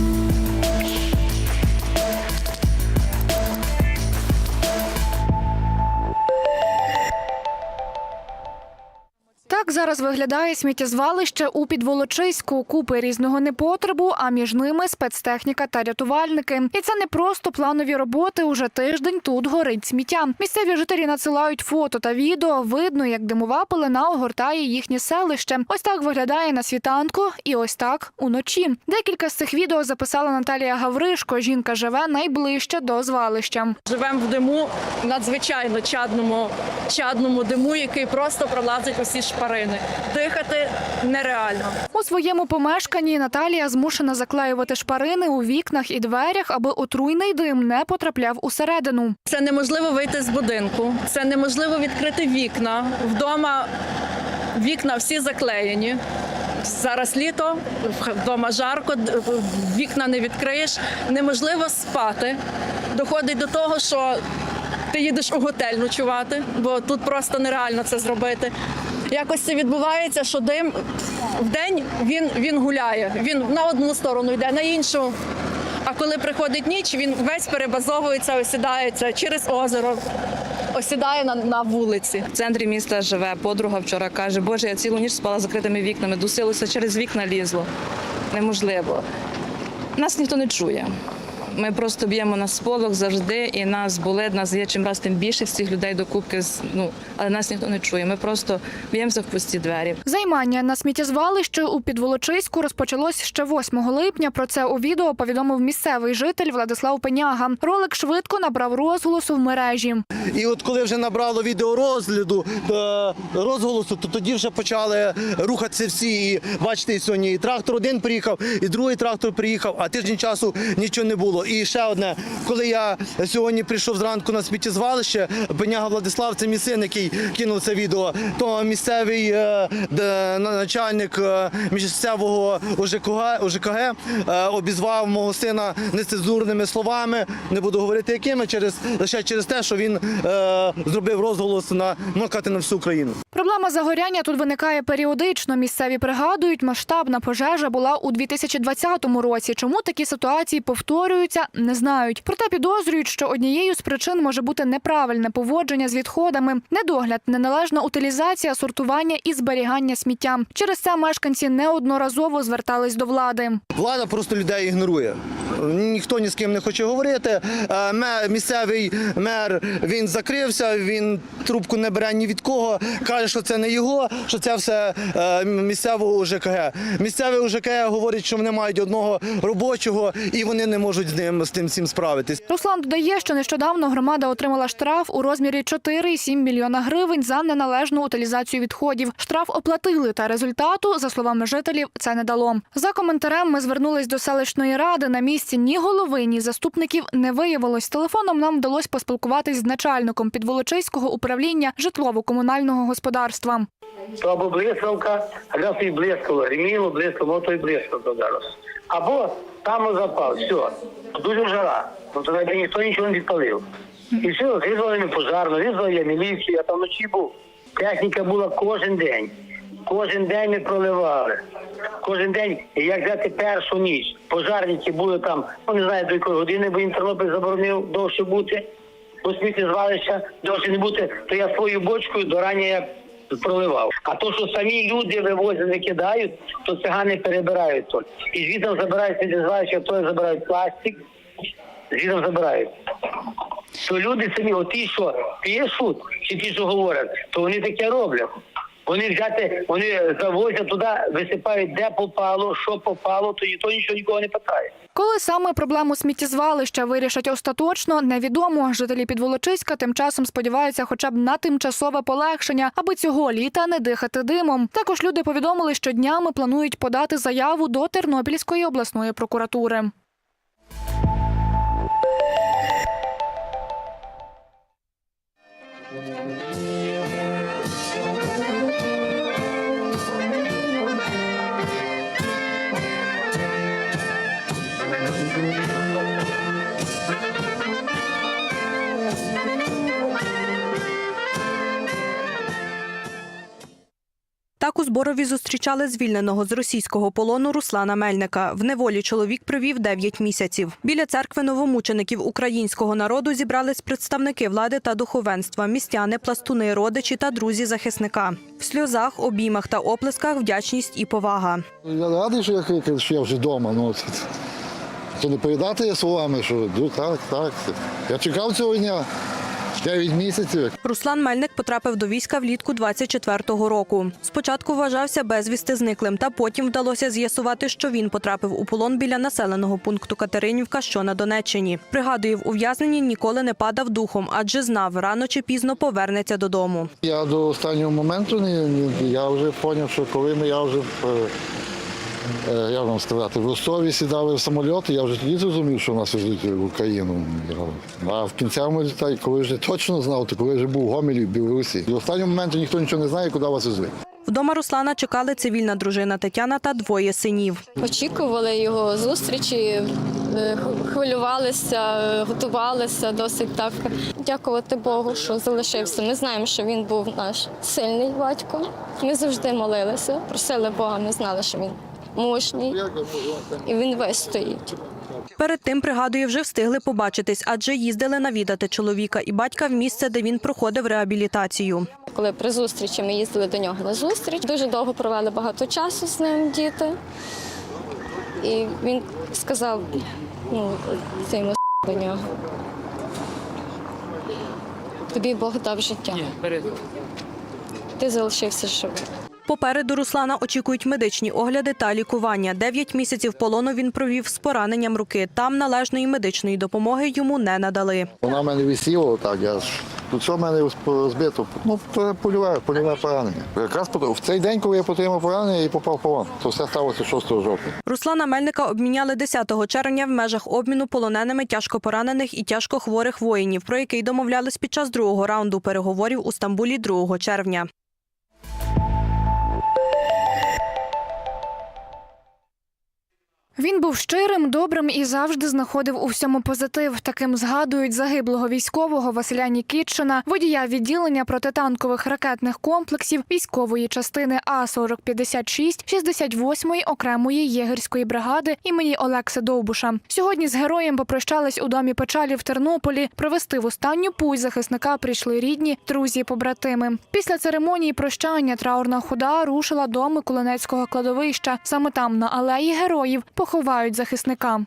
Так зараз виглядає сміттєзвалище у Підволочиську. Купи різного непотребу, а між ними спецтехніка та рятувальники. І це не просто планові роботи. Уже тиждень тут горить сміття. Місцеві жителі надсилають фото та відео. Видно, як димова пилина огортає їхнє селище. Ось так виглядає на світанку, і ось так уночі. Декілька з цих відео записала Наталія Гавришко. Жінка живе найближче до звалища. Живемо в диму надзвичайно чадному, чадному диму, який просто пролазить усі шпарини. Дихати нереально. У своєму помешканні Наталія змушена заклеювати шпарини у вікнах і дверях, аби отруйний дим не потрапляв усередину. Це неможливо вийти з будинку, це неможливо відкрити вікна. Вдома вікна всі заклеєні. Зараз літо, вдома жарко, вікна не відкриєш, неможливо спати. Доходить до того, що ти їдеш у готель ночувати, бо тут просто нереально це зробити. Якось це відбувається, що дим в день він, він гуляє. Він на одну сторону йде, на іншу. А коли приходить ніч, він весь перебазовується, осідається через озеро, осідає на, на вулиці. В центрі міста живе подруга вчора каже, Боже, я цілу ніч спала закритими вікнами, дусилося через вікна лізло. Неможливо. Нас ніхто не чує. Ми просто б'ємо на сполох завжди, і нас болить, нас є чим раз тим більше всіх людей до кубки, ну, але нас ніхто не чує. Ми просто б'ємося в пусті двері. Займання на сміттєзвалищі у Підволочиську розпочалось ще 8 липня. Про це у відео повідомив місцевий житель Владислав Пеняга. Ролик швидко набрав розголосу в мережі. І от коли вже набрало відео розгляду е, розголосу, то тоді вже почали рухатися всі. І бачите, і сьогодні і трактор один приїхав, і другий трактор приїхав, а тиждень часу нічого не було. І ще одне, коли я сьогодні прийшов зранку на сміттєзвалище, Пеняга Владислав, це мій син, який кинув це відео, то місцевий е, начальник е, місцевого ОЖКГ, ОЖКГ е, обізвав мого сина нецензурними словами. Не буду говорити якими, через лише через те, що він зробив розголос на можна сказати, на всю Україну. Проблема загоряння тут виникає періодично. Місцеві пригадують, масштабна пожежа була у 2020 році. Чому такі ситуації повторюються, не знають. Проте підозрюють, що однією з причин може бути неправильне поводження з відходами, недогляд, неналежна утилізація, сортування і зберігання сміття. Через це мешканці неодноразово звертались до влади. Влада просто людей ігнорує. Ніхто ні з ким не хоче говорити. Е, Місцевий мер він закрився, він трубку не бере ні від кого. Каже, що це не його, що це все е, місцевого ЖКГ. Місцевий ЖКГ говорить, що вони мають одного робочого і вони не можуть з з тим всім справитись. Руслан додає, що нещодавно громада отримала штраф у розмірі 4,7 мільйона гривень за неналежну утилізацію відходів. Штраф оплатили, та результату, за словами жителів, це не дало. За коментарем ми звернулись до селищної ради. На місці ні голови, ні заступників не виявилось. Телефоном нам вдалося поспілкуватись з начальником підволочиського управління житлово-комунального господарства. Або блискавка, а зараз і блискало, гриміло, блискало, то і блискавка зараз. Або там запав, все. Дуже жара. Ну то навіть ніхто нічого не відпалив. І все, визвали ми пожарну, визвали я міліцію, я там вночі був. Техніка була кожен день. Кожен день ми проливали. Кожен день, як взяти першу ніч, пожарники були там, ну не знаю до якої години, бо їм заборонив довше бути. Бо сміттєзвалища довше не бути, то я свою бочкою до рання проливав. А то, що самі люди вивозять, не кидають, то цигани перебирають то. І звідом забирають сміттєзвалища, то забирають пластик, звідом забирають. То люди самі, оті, що пишуть, чи ті, що говорять, то вони таке роблять. Вони взяти, вони завозять туди, висипають, де попало, що попало, то ніхто нічого нікого не питає. Коли саме проблему сміттєзвалища вирішать остаточно, невідомо. Жителі Підволочиська тим часом сподіваються хоча б на тимчасове полегшення, аби цього літа не дихати димом. Також люди повідомили, що днями планують подати заяву до Тернопільської обласної прокуратури. Зборові зустрічали звільненого з російського полону Руслана Мельника. В неволі чоловік провів 9 місяців. Біля церкви новомучеників українського народу зібрались представники влади та духовенства, містяни, пластуни, родичі та друзі захисника. В сльозах, обіймах та оплесках вдячність і повага. Я радий, що я, що я вже вдома. Ну, це не передати я словами, що так, так. Я чекав цього дня 9 місяців. Руслан Мельник потрапив до війська влітку 24-го року. Спочатку вважався безвісти зниклим, та потім вдалося з'ясувати, що він потрапив у полон біля населеного пункту Катеринівка, що на Донеччині. Пригадує, в ув'язненні ніколи не падав духом, адже знав, рано чи пізно повернеться додому. Я до останнього моменту не, я вже зрозумів, що коли ми я вже е, як вам сказати, в Ростові сідали в самоліт, я вже тоді зрозумів, що нас везуть в Україну. А в кінцевому літаї, коли вже точно знав, то коли вже був в Гомелі в Білорусі. До останнього моменту ніхто нічого не знає, куди вас везли. Вдома Руслана чекали цивільна дружина Тетяна та двоє синів. Очікували його зустрічі, е, хвилювалися, е, готувалися досить так. Дякувати Богу, що залишився. Ми знаємо, що він був наш сильний батько. Ми завжди молилися, просили Бога, ми знали, що він мужній і він весь стоїть. Перед тим, пригадує, вже встигли побачитись, адже їздили навідати чоловіка і батька в місце, де він проходив реабілітацію. Коли при зустрічі ми їздили до нього на зустріч, дуже довго провели багато часу з ним діти. І він сказав, ну, цьому до нього. Тобі Бог дав життя. Ти залишився живим. Попереду Руслана очікують медичні огляди та лікування. Дев'ять місяців полону він провів з пораненням руки. Там належної медичної допомоги йому не надали. Вона в мене висіла так, я ж тут що в мене збито? Ну, польове, польове поранення. Якраз в цей день, коли я отримав поранення, і попав в полон. То все сталося 6 жовтня. Руслана Мельника обміняли 10 червня в межах обміну полоненими тяжко поранених і тяжко хворих воїнів, про який домовлялись під час другого раунду переговорів у Стамбулі 2 червня. Він був щирим, добрим і завжди знаходив у всьому позитив. Таким згадують загиблого військового Василя Нікітчина, водія відділення протитанкових ракетних комплексів військової частини А 4056 68-ї окремої єгерської бригади імені Олекси Довбуша. Сьогодні з героєм попрощались у домі печалі в Тернополі. Провести в останню путь захисника прийшли рідні, друзі, побратими. Після церемонії прощання траурна хода рушила до Миколинецького кладовища. Саме там на алеї героїв поховають захисника.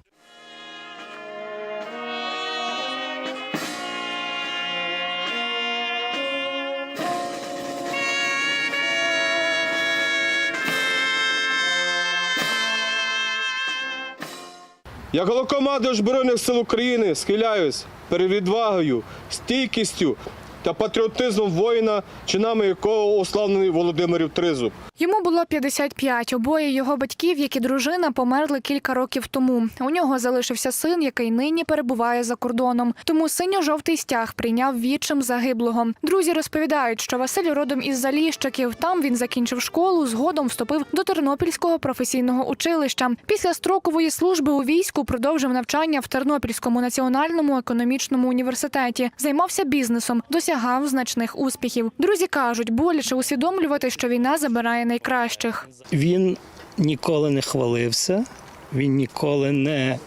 Як головкомандувач Збройних сил України схиляюсь перед відвагою, стійкістю та патріотизмом воїна, чинами якого уславлений Володимирів Тризуб. Йому було 55. Обоє його батьків, як і дружина, померли кілька років тому. У нього залишився син, який нині перебуває за кордоном. Тому синьо-жовтий стяг прийняв відчим загиблого. Друзі розповідають, що Василь родом із Заліщиків. Там він закінчив школу, згодом вступив до Тернопільського професійного училища. Після строкової служби у війську продовжив навчання в Тернопільському національному економічному університеті. Займався бізнесом, досягав значних успіхів. Друзі кажуть, боляче усвідомлювати, що війна забирає найкращих. Він ніколи не хвалився, він ніколи не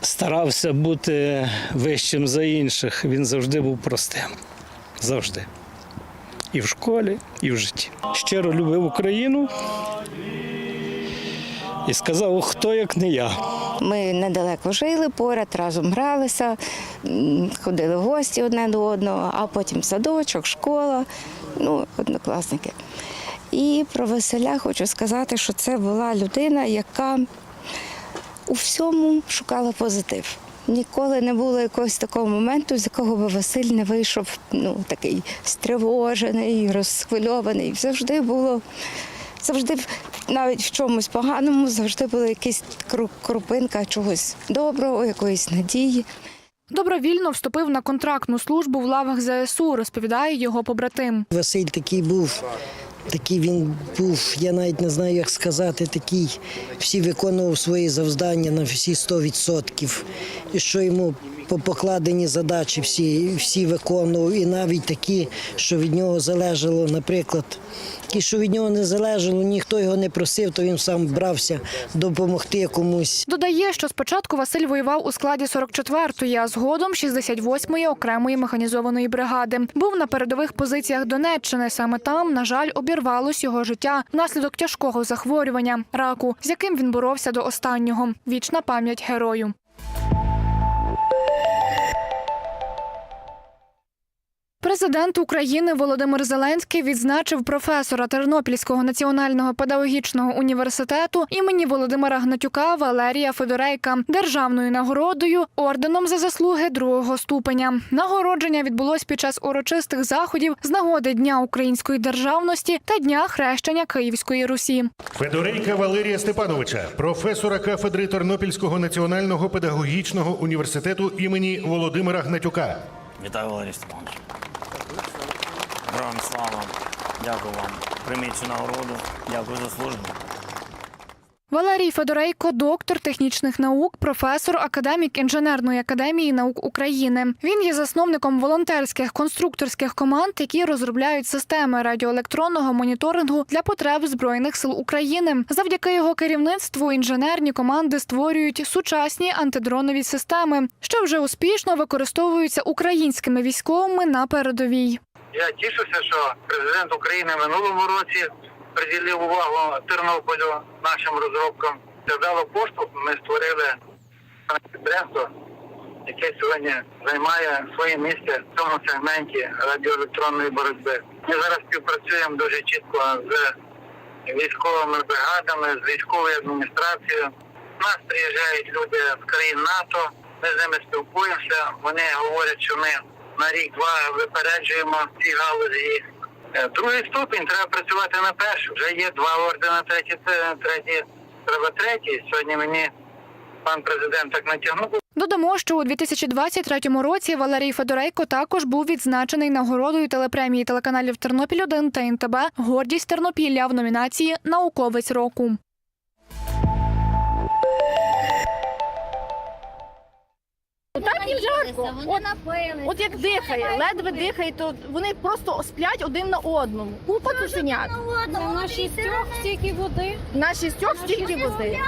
старався бути вищим за інших. Він завжди був простим. Завжди. І в школі, і в житті. Щиро любив Україну і сказав, хто як не я. Ми недалеко жили, поряд разом гралися, ходили в гості одне до одного, а потім садочок, школа, ну, однокласники. І про Василя хочу сказати, що це була людина, яка у всьому шукала позитив. Ніколи не було якогось такого моменту, з якого би Василь не вийшов ну, такий стривожений, розхвильований. Завжди було, завжди навіть в чомусь поганому, завжди була якась кру- крупинка чогось доброго, якоїсь надії. Добровільно вступив на контрактну службу в лавах ЗСУ, розповідає його побратим. Василь такий був, такий він був, я навіть не знаю, як сказати, такий, всі виконував свої завдання на всі 100%. що йому по- покладені задачі всі, всі виконував, і навіть такі, що від нього залежало, наприклад, ті, що від нього не залежало, ніхто його не просив, то він сам брався допомогти комусь. Додає, що спочатку Василь воював у складі 44-ї, а згодом 68-ї окремої механізованої бригади. Був на передових позиціях Донеччини. Саме там, на жаль, обірвалось його життя внаслідок тяжкого захворювання раку, з яким він боровся до останнього. Вічна пам'ять герою. Президент України Володимир Зеленський відзначив професора Тернопільського національного педагогічного університету імені Володимира Гнатюка Валерія Федорейка державною нагородою орденом за заслуги другого ступеня. Нагородження відбулось під час урочистих заходів з нагоди Дня української державності та Дня хрещення Київської Русі. Федорейка Валерія Степановича, професора кафедри Тернопільського національного педагогічного університету імені Володимира Гнатюка. Вітаю, Валерій Степанович. Героям слава. Дякую вам. Прийміть цю нагороду. Дякую за службу. Валерій Федорейко, доктор технічних наук, професор, академік інженерної академії наук України. Він є засновником волонтерських конструкторських команд, які розробляють системи радіоелектронного моніторингу для потреб збройних сил України. Завдяки його керівництву інженерні команди створюють сучасні антидронові системи, що вже успішно використовуються українськими військовими на передовій. Я тішуся, що президент України минулому році приділив увагу Тернополю нашим розробкам. Це дало поштовх. Ми створили підприємство, яке сьогодні займає своє місце в цьому сегменті радіоелектронної боротьби. Ми зараз співпрацюємо дуже чітко з військовими бригадами, з військовою адміністрацією. У нас приїжджають люди з країн НАТО. Ми з ними спілкуємося. Вони говорять, що ми на рік-два випереджуємо ці галузі. Е, Другий ступінь треба працювати на першу. Вже є два ордена, третій, третій, треба третій. Сьогодні мені пан президент так натягнув. Додамо, що у 2023 році Валерій Федорейко також був відзначений нагородою телепремії телеканалів Тернопіль 1 та НТБ Гордість Тернопілля в номінації Науковець року. Їм жарко. От, от як дихає, ледве дихає, то вони просто сплять один на одному. Купа тусенят. На шістьох стільки води. На шістьох стільки води.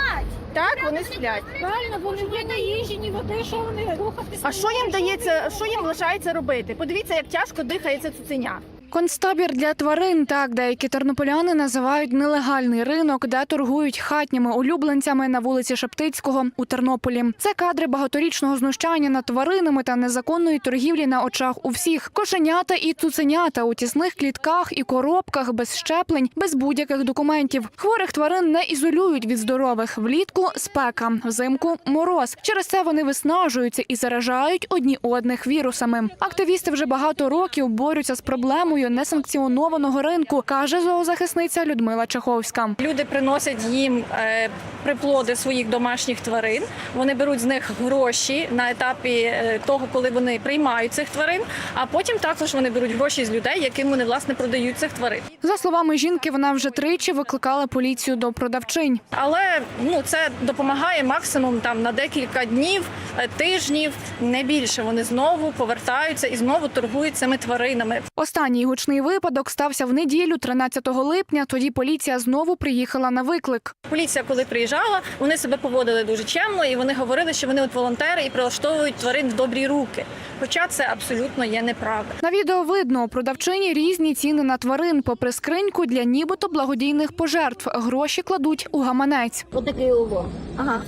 Так, вони сплять. Правильно, бо не на їжі, ні води, що вони рухатися. А що їм дається, що їм лишається робити? Подивіться, як тяжко дихається цуценя. Концтабір для тварин так деякі тернополяни називають нелегальний ринок, де торгують хатніми улюбленцями на вулиці Шептицького у Тернополі. Це кадри багаторічного знущання над тваринами та незаконної торгівлі на очах у всіх. Кошенята і цуценята у тісних клітках і коробках без щеплень, без будь-яких документів. Хворих тварин не ізолюють від здорових. Влітку спека, взимку мороз. Через це вони виснажуються і заражають одні одних вірусами. Активісти вже багато років борються з проблемою несанкціонованого ринку, каже зоозахисниця Людмила Чаховська. Люди приносять їм е, приплоди своїх домашніх тварин. Вони беруть з них гроші на етапі е, того, коли вони приймають цих тварин. А потім також вони беруть гроші з людей, яким вони власне продають цих тварин. За словами жінки, вона вже тричі викликала поліцію до продавчинь. Але ну це допомагає максимум там на декілька днів, е, тижнів, не більше. Вони знову повертаються і знову торгують цими тваринами. Останній гучний випадок стався в неділю, 13 липня. Тоді поліція знову приїхала на виклик. Поліція, коли приїжджала, вони себе поводили дуже чемно, і вони говорили, що вони от волонтери і прилаштовують тварин в добрі руки. Хоча це абсолютно є неправда. На відео видно у продавчині різні ціни на тварин, попри скриньку для нібито благодійних пожертв. Гроші кладуть у гаманець. Отакий улов. Ага.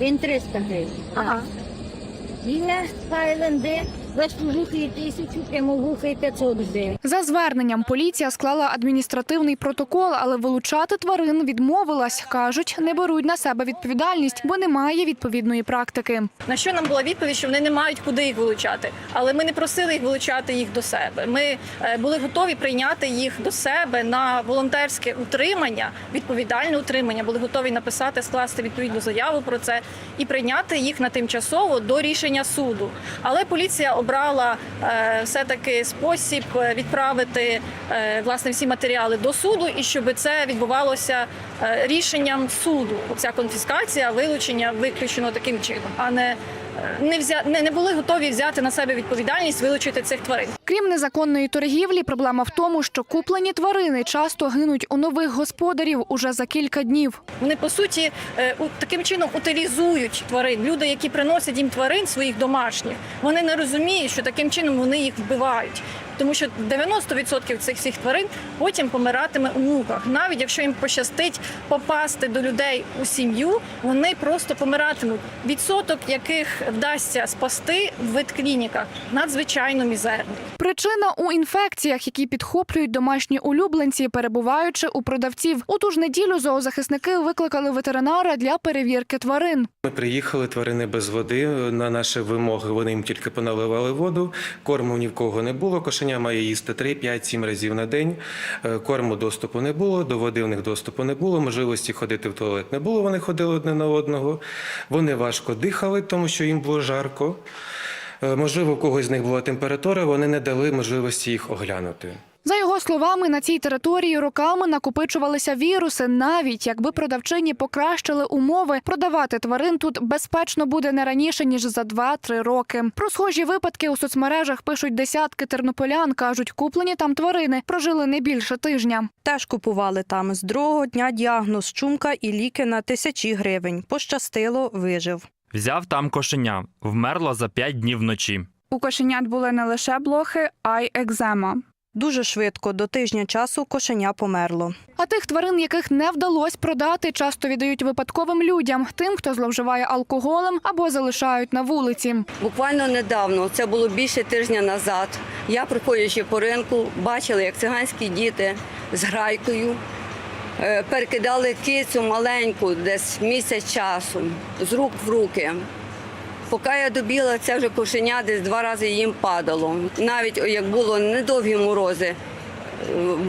Він 300 гривень. Ага. Вільне Хайленди, безвухий тисячу, прямовухий 500 гривень. За зверненням поліція склала адміністративний протокол, але вилучати тварин відмовилась. кажуть, не беруть на себе відповідальність, бо немає відповідної практики. На що нам була відповідь, що вони не мають куди їх вилучати. Але ми не просили їх вилучати їх до себе. Ми е, були готові прийняти їх до себе на волонтерське утримання, відповідальне утримання. Були готові написати, скласти відповідну заяву про це і прийняти їх на тимчасово до рішення суду. Але поліція обрала е, все таки спосіб е, відправити е, власне всі матеріали до суду, і щоб це відбувалося рішенням суду. Ця конфіскація, вилучення виключено таким чином, а не не взя... не, не були готові взяти на себе відповідальність вилучити цих тварин. Крім незаконної торгівлі, проблема в тому, що куплені тварини часто гинуть у нових господарів уже за кілька днів. Вони по суті е, таким чином утилізують тварин. Люди, які приносять їм тварин своїх домашніх, вони не розуміють, що таким чином вони їх вбивають. Тому що 90% цих всіх тварин потім помиратиме у муках. Навіть якщо їм пощастить попасти до людей у сім'ю, вони просто помиратимуть. Відсоток яких вдасться спасти в ветклініках надзвичайно мізерний. Причина у інфекціях, які підхоплюють домашні улюбленці, перебуваючи у продавців. У ту ж неділю зоозахисники викликали ветеринара для перевірки тварин. Ми приїхали, тварини без води. На наші вимоги вони їм тільки поналивали воду. Корму ні в кого не було. Кошеня має їсти 3, 5, 7 разів на день. Е, Корму доступу не було, до води в них доступу не було. Можливості ходити в туалет не було. Вони ходили одне на одного. Вони важко дихали, тому що їм було жарко. Е, Можливо, у когось з них була температура. Вони не дали можливості їх оглянути. За його словами, на цій території роками накопичувалися віруси. Навіть якби продавчині покращили умови, продавати тварин тут безпечно буде не раніше ніж за 2-3 роки. Про схожі випадки у соцмережах пишуть десятки тернополян. кажуть, куплені там тварини прожили не більше тижня. Теж купували там з другого дня діагноз чумка і ліки на тисячі гривень. Пощастило, вижив. Взяв там кошеня, вмерло за 5 днів вночі. У кошенят були не лише блохи, а й екзема. Дуже швидко, до тижня часу, кошеня померло. А тих тварин, яких не вдалося продати, часто віддають випадковим людям, тим, хто зловживає алкоголем або залишають на вулиці. Буквально недавно, це було більше тижня назад. Я, проходячи по ринку, бачила, як циганські діти з грайкою е, перекидали кицю маленьку, десь місяць часу, з рук в руки. Поки я добігла, це вже кошеня десь два рази їм падало. Навіть як було недовгі морози.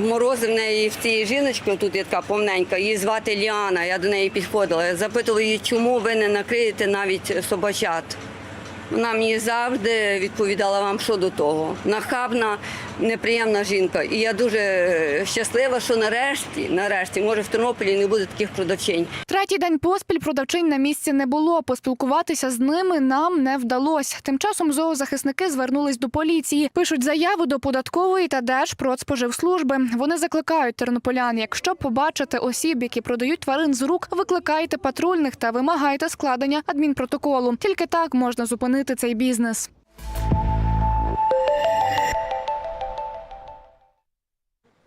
Морози в неї в цій жіночки, тут є така повненька, її звати Ліана. Я до неї підходила. Я запитувала її, чому ви не накриєте навіть собачат. Вона мені завжди відповідала вам, що до того. Нахабна, неприємна жінка. І я дуже е, щаслива, що нарешті, нарешті, може в Тернополі не буде таких продавчинь. Третій день поспіль продавчинь на місці не було. Поспілкуватися з ними нам не вдалося. Тим часом зоозахисники звернулись до поліції, пишуть заяву до податкової та Держпродспоживслужби. Вони закликають тернополян, якщо побачите осіб, які продають тварин з рук, викликайте патрульних та вимагайте складення адмінпротоколу. Тільки так можна зупинити цей бізнес.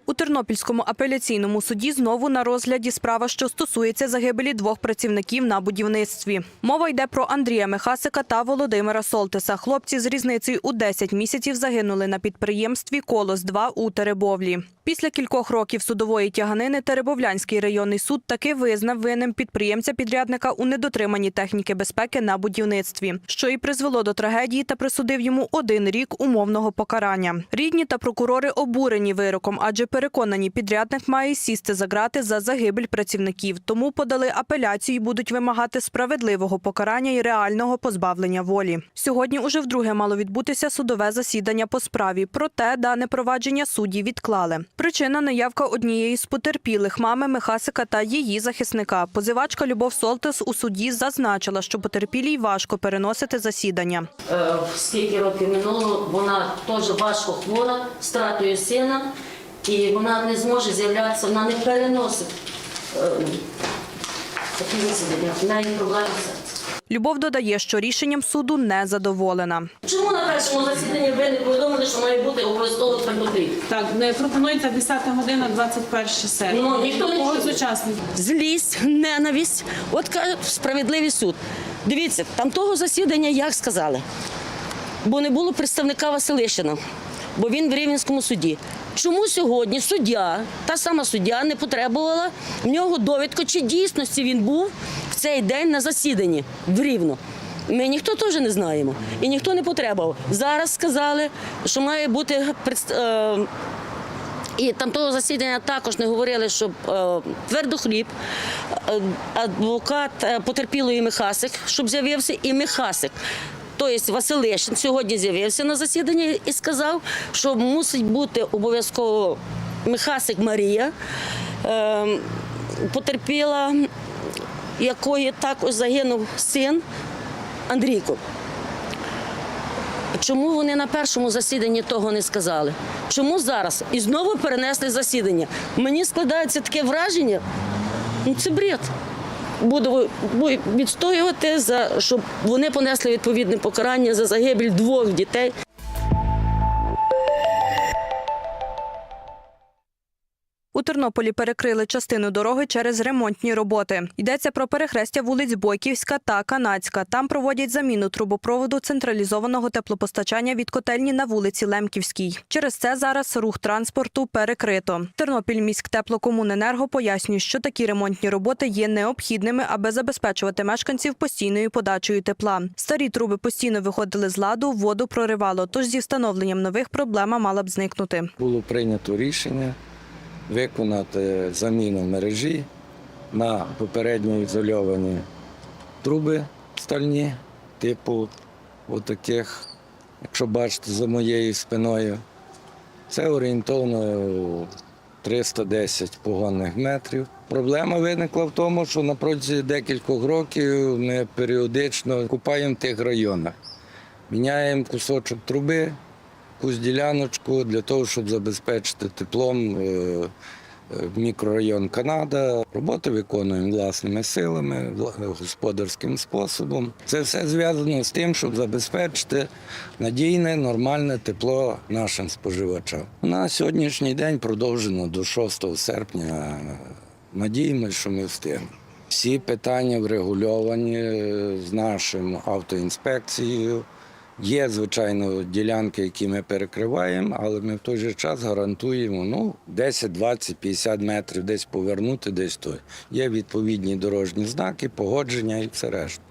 У Тернопільському апеляційному суді знову на розгляді справа, що стосується загибелі двох працівників на будівництві. Мова йде про Андрія Михасика та Володимира Солтиса. Хлопці з різницею у 10 місяців загинули на підприємстві Колос-2 у Теребовлі. Після кількох років судової тяганини Теребовлянський районний суд таки визнав винним підприємця-підрядника у недотриманні техніки безпеки на будівництві, що і призвело до трагедії та присудив йому один рік умовного покарання. Рідні та прокурори обурені вироком, адже переконані, підрядник має сісти за грати за загибель працівників. Тому подали апеляцію і будуть вимагати справедливого покарання і реального позбавлення волі. Сьогодні уже вдруге мало відбутися судове засідання по справі. Проте дане провадження судді відклали. Причина неявка однієї з потерпілих мами Михасика та її захисника. Позивачка Любов Солтес у суді зазначила, що потерпілій важко переносити засідання. Е, скільки років минуло, вона теж важко хвора, з втратою сина, і вона не зможе з'являтися, вона не переносить е, такі засідання. В неї проблеми. Любов додає, що рішенням суду не задоволена. Чому на першому засіданні ви не повідомили, що має бути обов'язково твердотий? Так, не пропонується 10 година, 21 серпня. Ну, ніхто не чує. учасників. Злість, ненависть. От каже справедливий суд. Дивіться, там того засідання як сказали, бо не було представника Василищина, бо він в Рівненському суді. Чому сьогодні суддя, та сама суддя, не потребувала в нього довідку, чи дійсності він був в цей день на засіданні в Рівно? Ми ніхто теж не знаємо і ніхто не потребував. Зараз сказали, що має бути е, і там того засідання також не говорили, щоб е, твердохліб, е, адвокат потерпілої Михасик, щоб з'явився і Михасик. Тобто Василишин сьогодні з'явився на засіданні і сказав, що мусить бути обов'язково Михасик Марія, е, потерпіла, якої також загинув син Андрійко. Чому вони на першому засіданні того не сказали? Чому зараз? І знову перенесли засідання. Мені складається таке враження, ну це бред. Буду відстоювати, за, щоб вони понесли відповідне покарання за загибель двох дітей. Тернополі перекрили частину дороги через ремонтні роботи. Йдеться про перехрестя вулиць Бойківська та Канадська. Там проводять заміну трубопроводу централізованого теплопостачання від котельні на вулиці Лемківській. Через це зараз рух транспорту перекрито. Тернопіль міськтеплокомуненерго пояснює, що такі ремонтні роботи є необхідними, аби забезпечувати мешканців постійною подачею тепла. Старі труби постійно виходили з ладу, воду проривало. Тож зі встановленням нових проблема мала б зникнути. було прийнято рішення виконати заміну мережі на попередньо ізольовані труби стальні, типу отаких, якщо бачите, за моєю спиною. Це орієнтовно 310 погонних метрів. Проблема виникла в тому, що на протязі декількох років ми періодично купаємо в тих районах. Міняємо кусочок труби, якусь діляночку для того, щоб забезпечити теплом е, е, мікрорайон Канада. Роботи виконуємо власними силами, господарським способом. Це все зв'язано з тим, щоб забезпечити надійне, нормальне тепло нашим споживачам. На сьогоднішній день продовжено до 6 серпня. Надіємося, що ми встигнемо. Всі питання врегульовані е, з нашим автоінспекцією. Є, звичайно, ділянки, які ми перекриваємо, але ми в той же час гарантуємо ну, 10, 20, 50 метрів десь повернути, десь той. Є відповідні дорожні знаки, погодження і все решта.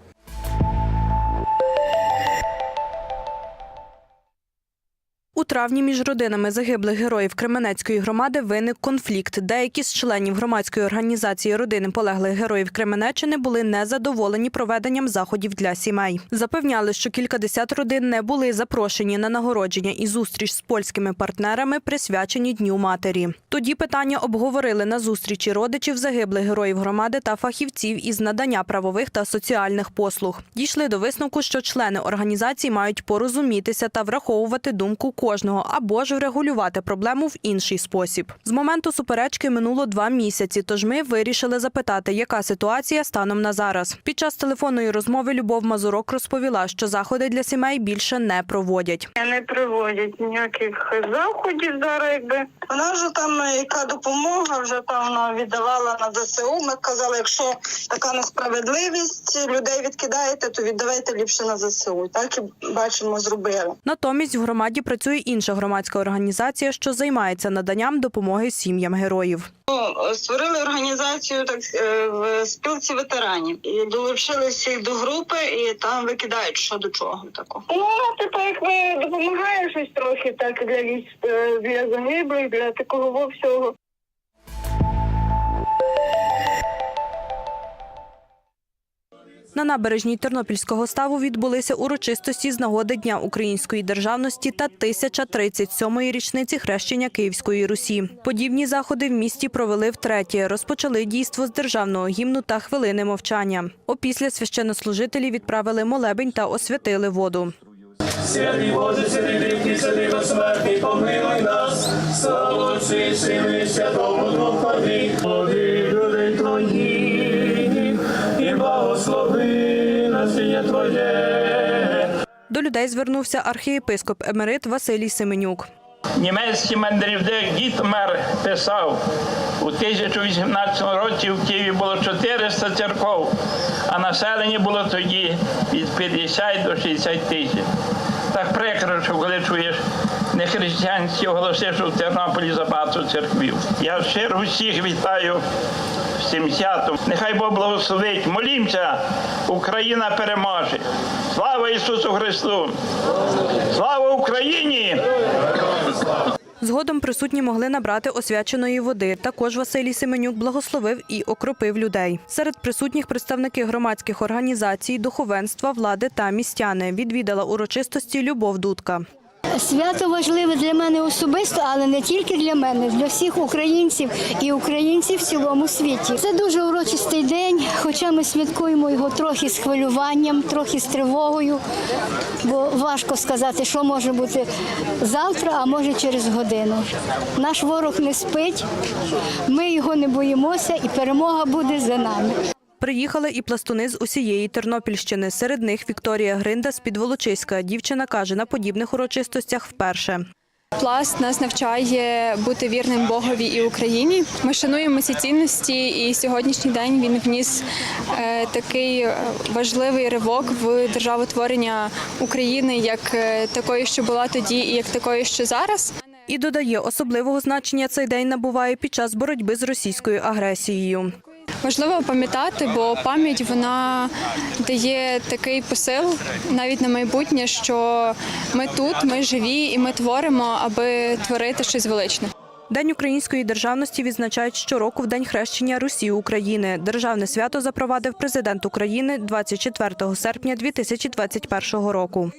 У травні між родинами загиблих героїв Кременецької громади виник конфлікт. Деякі з членів громадської організації родини полеглих героїв Кременеччини були незадоволені проведенням заходів для сімей. Запевняли, що кількадесят родин не були запрошені на нагородження і зустріч з польськими партнерами, присвячені Дню матері. Тоді питання обговорили на зустрічі родичів загиблих героїв громади та фахівців із надання правових та соціальних послуг. Дійшли до висновку, що члени організації мають порозумітися та враховувати думку кожного або ж врегулювати проблему в інший спосіб. З моменту суперечки минуло два місяці, тож ми вирішили запитати, яка ситуація станом на зараз. Під час телефонної розмови Любов Мазурок розповіла, що заходи для сімей більше не проводять. Не приводять ніяких заходів зараз, якби вона вже там е, яка допомога, вже там вона віддавала на ЗСУ. Ми казали, якщо така несправедливість людей відкидаєте, то віддавайте ліпше на ЗСУ. Так і бачимо, зробили. Натомість в громаді працює інша громадська організація, що займається наданням допомоги сім'ям героїв. Ну, Створили організацію так е, в спілці ветеранів і долучилися до групи, і там викидають що до чого такого. Ну типу, як ви допомагає щось трохи, так для е, для загиблих, для такого всього. На набережній Тернопільського ставу відбулися урочистості з нагоди Дня української державності та 1037-ї річниці хрещення Київської Русі. Подібні заходи в місті провели втретє. Розпочали дійство з державного гімну та хвилини мовчання. Опісля священнослужителі відправили молебень та освятили воду. Святий Боже, святий рівний, святий безсмертний, помилуй нас, слава Отцю Святому До людей звернувся архієпископ емерит Василій Семенюк. Німецький мандрівник Гітмер писав, у 1018 році в Києві було 400 церков, а населення було тоді від 50 до 60 тисяч. Так прикро, що коли чуєш нехристиянські що в Тернополі забагато церквів. Я щиро всіх вітаю цим святом. Нехай Бог благословить. Молімося, Україна переможе. Слава Ісусу Христу! Слава Україні! Згодом присутні могли набрати освяченої води. Також Василій Семенюк благословив і окропив людей. Серед присутніх представники громадських організацій, духовенства, влади та містяни. Відвідала урочистості Любов Дудка. Свято важливе для мене особисто, але не тільки для мене, для всіх українців і українців в цілому світі. Це дуже урочистий день, хоча ми святкуємо його трохи з хвилюванням, трохи з тривогою, бо важко сказати, що може бути завтра, а може через годину. Наш ворог не спить, ми його не боїмося, і перемога буде за нами. Приїхали і пластуни з усієї Тернопільщини. Серед них Вікторія Гринда з Підволочиська. Дівчина каже, на подібних урочистостях вперше. Пласт нас навчає бути вірним Богові і Україні. Ми шануємо ці цінності, і сьогоднішній день він вніс е, такий е, важливий ривок в державотворення України, як е, такої, що була тоді, і як такої, що зараз. І додає, особливого значення цей день набуває під час боротьби з російською агресією. Важливо пам'ятати, бо пам'ять вона дає такий посил навіть на майбутнє, що ми тут, ми живі і ми творимо, аби творити щось величне. День української державності відзначають щороку в День хрещення Русі України. Державне свято запровадив президент України 24 серпня 2021 року.